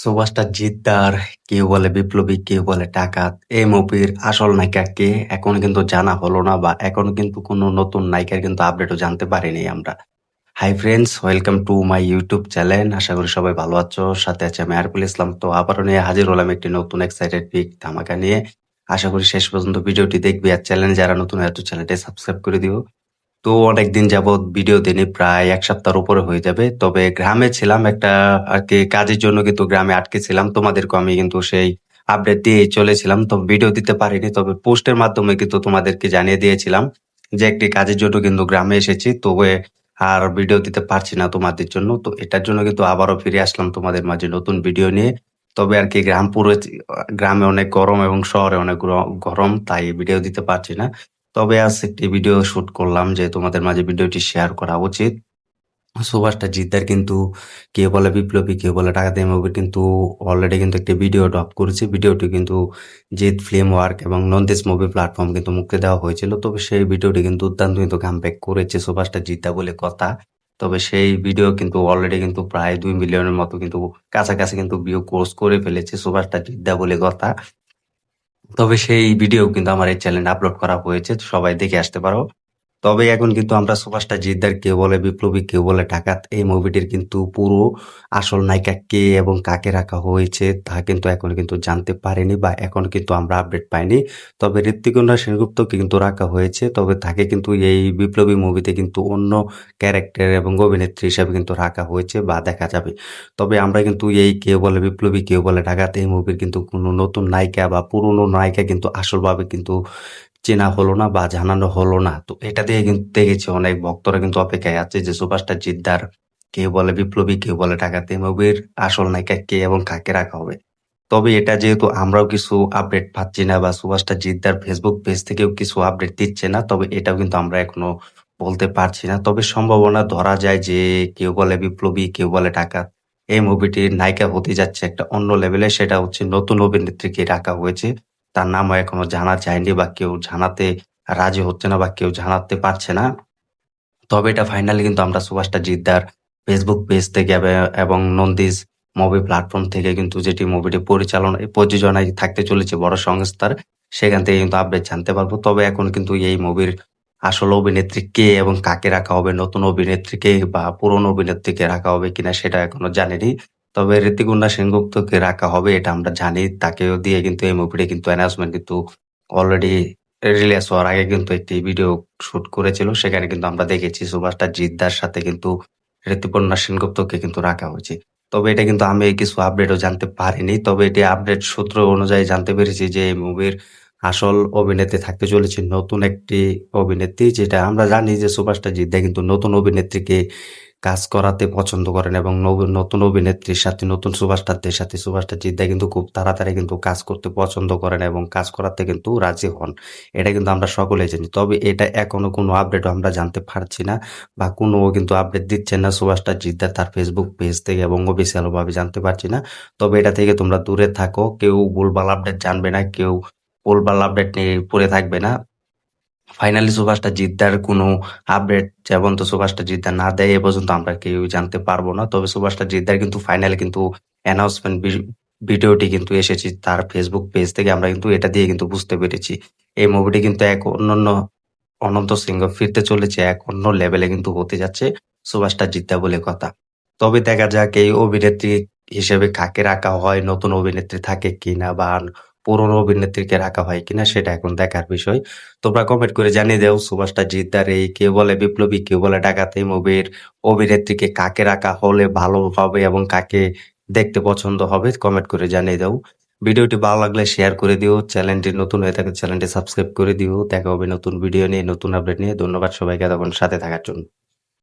সুভাষটা জিদ্দার, কেউ বলে বিপ্লবী, কেউ বলে ডাকাত। এই মুভির আসল নায়িকা কে এখন কিন্তু জানা হলো না বা এখনও কিন্তু কোনো নতুন নায়িকার কিন্তু আপডেটও জানতে পারিনি আমরা। Hi friends welcome to my YouTube channel আশা করি সবাই ভালো আছো, সাথে আছে আমি আরকুল ইসলাম। তো আবারও নিয়ে হাজির হলাম একটি নতুন এক্সাইটেড পিক ধামাকা নিয়ে। আশা করি শেষ পর্যন্ত ভিডিওটি দেখবে আর চ্যানেল যারা নতুন হয়তো চ্যানেলটি সাবস্ক্রাইব করে দিও। তো অনেকদিন যাবৎ ভিডিও দিনে প্রায় এক সপ্তাহের উপরে হয়ে যাবে। তবে গ্রামে ছিলাম একটা, আর কি কাজের জন্য কিন্তু গ্রামে আটকে ছিলাম। তোমাদেরকে আমি কিন্তু সেই আপডেট দিয়ে চলেছিলাম। তো ভিডিও দিতে পারিনি, তবে পোস্টের মাধ্যমে কিন্তু তোমাদেরকে জানিয়ে দিয়েছিলাম যে একটি কাজের জন্য কিন্তু গ্রামে এসেছি। তবে আর ভিডিও দিতে পারছি না তোমাদের জন্য। তো এটার জন্য কিন্তু আবারও ফিরে আসলাম তোমাদের মাঝে নতুন ভিডিও নিয়ে। তবে আর কি গ্রাম পুরো, গ্রামে অনেক গরম এবং শহরে অনেক গরম, তাই ভিডিও দিতে পারছি না। তবে আজ একটি ভিডিও শুট করলাম যে তোমাদের মাঝে ভিডিওটি শেয়ার করা উচিত। সুভাষটা জিদ্দার কিন্তু, কে বলে বিপ্লবী, কে বলে টাকা মুভির কিন্তু অলরেডি কিন্তু একটি ভিডিও ড্রপ করেছে। ভিডিওটি কিন্তু জিৎ ফিল্ম ওয়ার্ক এবং নন্দেশ মুভি প্ল্যাটফর্ম কিন্তু মুক্তি দেওয়া হয়েছিল। তবে সেই ভিডিওটি কিন্তু দুর্দান্ত কিন্তু ব্যাক করেছে সুভাষটা জিদ্দা বলে কথা। তবে সেই ভিডিও কিন্তু অলরেডি কিন্তু প্রায় দুই মিলিয়নের মতো কিন্তু কাছাকাছি কিন্তু ভিউ কোর্স করে ফেলেছে সুভাষটা জিদ্দা বলে কথা। তবে সেই ভিডিও কিন্তু আমার এই চ্যানেলে আপলোড করা হয়েছে সবাই দেখে আসতে পারো। তবে এখন কিন্তু আমরা সুভাষটা জিদ্দার, কেউ বলে বিপ্লবী, কেউ বলে ডাকাত। এই মুভিটির কিন্তু পুরো আসল নায়িকা কে এবং কাকে রাখা হয়েছে তা কিন্তু এখন কিন্তু জানতে পারিনি বা এখন কিন্তু আমরা আপডেট পাইনি। তবে ঋত্বিকন্যা সেনগুপ্তকে কিন্তু রাখা হয়েছে, তবে তাকে কিন্তু এই বিপ্লবী মুভিতে কিন্তু অন্য ক্যারেক্টার এবং অভিনেত্রী হিসাবে কিন্তু রাখা হয়েছে বা দেখা যাবে। তবে আমরা কিন্তু এই কেউ বলে বিপ্লবী, কেউ বলে ডাকাত এই মুভির কিন্তু কোনো নতুন নায়িকা বা পুরনো নায়িকা কিন্তু আসলভাবে কিন্তু চেনা হলো না বা জানানো হলো না। তো এটা দিয়ে কিন্তু দেখেছি অনেক ভক্তরা কিন্তু অপেক্ষায় আছে যে সুপারস্টার জিদ্দার কেউ বলে বিপ্লবী কেউ বলে টাকাতে মুভির আসল নায়িকা কে এবং কাকে রাখা হবে। তবে এটা যেহেতু আমরাও কিছু আপডেট পাচ্ছি না বা সুভাষটা জিদ্দার ফেসবুক পেজ থেকেও কিছু আপডেট দিচ্ছে না, তবে এটাও কিন্তু আমরা এখনও বলতে পারছি না। তবে সম্ভাবনা ধরা যায় যে কেউ বলে বিপ্লবী, কেউ বলে টাকা এই মুভিটির নায়িকা হতে যাচ্ছে একটা অন্য লেভেলে সেটা হচ্ছে নতুন অভিনেত্রীকে রাখা হয়েছে। তার নামও এখনও জানা যায়নি বা কেউ জানাতে রাজি হচ্ছে না বা কেউ জানাতে পারছে না। তবে এটা ফাইনালি কিন্তু আমরা সুভাষটা জিদ্দার ফেসবুক পেজ থেকে এবং নন্দিস মুভি প্ল্যাটফর্ম থেকে কিন্তু যেটি মুভিটি পরিচালনা প্রযোজনায় থাকতে চলেছে বড় সংস্থার, সেখান থেকে কিন্তু আপডেট জানতে পারব। তবে এখন কিন্তু এই মুভির আসল অভিনেত্রী কে এবং কাকে রাখা হবে, নতুন অভিনেত্রীকে বা পুরনো অভিনেত্রীকে রাখা হবে কিনা সেটা এখনও জানিনি। তবে ঋতিকুন্ডা সেনগুপ্তকে রাখা হবে, এটা আমরা জানি। তাকেও দিয়ে কিন্তু এই মুভিটি কিন্তু অ্যানাউন্সমেন্ট কিন্তু অলরেডি রিলিজ হওয়ার আগে কিন্তু একটি ভিডিও শুট করেছিল। সেখানে কিন্তু আমরা দেখেছি সুভাষটা জিদ্দার সাথে কিন্তু ঋতুপর্ণা সেনগুপ্তকে কিন্তু রাখা হয়েছে। তবে এটা কিন্তু আমি কিছু আপডেটও জানতে পারিনি। তবে এটি আপডেট সূত্র অনুযায়ী জানতে পেরেছি যে এই মুভির আসল অভিনেত্রী থাকতে চলেছে নতুন একটি অভিনেত্রী, যেটা আমরা জানি যে সুভাষটা জিদ্দা কিন্তু নতুন অভিনেত্রীকে কাজ করাতে পছন্দ করেন এবং নতুন অভিনেত্রীর সাথে, নতুন সুভাষটারদের সাথে সুভাষটার জিদ্দা কিন্তু খুব তাড়াতাড়ি কিন্তু কাজ করতে পছন্দ করেন এবং কাজ করাতে কিন্তু রাজি হন। এটা কিন্তু আমরা সকলে জানি। তবে এটা এখনও কোনো আপডেটও আমরা জানতে পারছি না বা কোনো কিন্তু আপডেট দিচ্ছেন না সুভাষটা জিদ্দা তার ফেসবুক পেজ থেকে এবং অফিসিয়ালভাবে জানতে পারছি না। তবে এটা থেকে তোমরা দূরে থাকো। কেউ ভুলভাল আপডেট জানবে না, কেউ ভুলভাল আপডেট নিয়ে পড়ে থাকবে না। ফাইনালি সুভাষটা জিদ্দার কোনো আপডেট যেমন তো সুভাষটা জিদ্দার না দেয়, এ পর্যন্ত আমরা কেউ জানতে পারব না। তবে সুভাষটা জিদ্দার কিন্তু ফাইনালি কিন্তু অ্যানাউন্সমেন্ট ভিডিওটি কিন্তু এসেছে তার ফেসবুক পেজ থেকে। আমরা কিন্তু এটা দিয়ে কিন্তু বুঝতে পেরেছি। এই মুভিটি কিন্তু এক অন্যান্য অনন্ত সিংহ ফিরতে চলেছে, এক অন্য লেভেলে কিন্তু হতে যাচ্ছে সুভাষটা জিদ্দা বলে কথা। তবে দেখা যাক এই অভিনেত্রী হিসেবে কাকে রাখা হয়, নতুন অভিনেত্রী থাকে কিনা বা পুরনো অভিনেত্রীকে রাখা হয় কিনা সেটা এখন দেখার বিষয়। তোমরা কমেন্ট করে জানিয়ে দাও, সুভাষটা জিদ্দার এই কেউ বলে বিপ্লবী কেউ বলে ডাকাতে মুভির অভিনেত্রীকে কাকে রাখা হলে ভালো হবে এবং কাকে দেখতে পছন্দ হবে কমেন্ট করে জানিয়ে দাও। ভিডিওটি ভালো লাগলে শেয়ার করে দিও, চ্যানেলটি নতুন হয়ে থাকে চ্যানেলটি সাবস্ক্রাইব করে দিও। দেখা হবে নতুন ভিডিও নিয়ে, নতুন আপডেট নিয়ে। ধন্যবাদ সবাইকে তখন সাথে থাকার জন্য।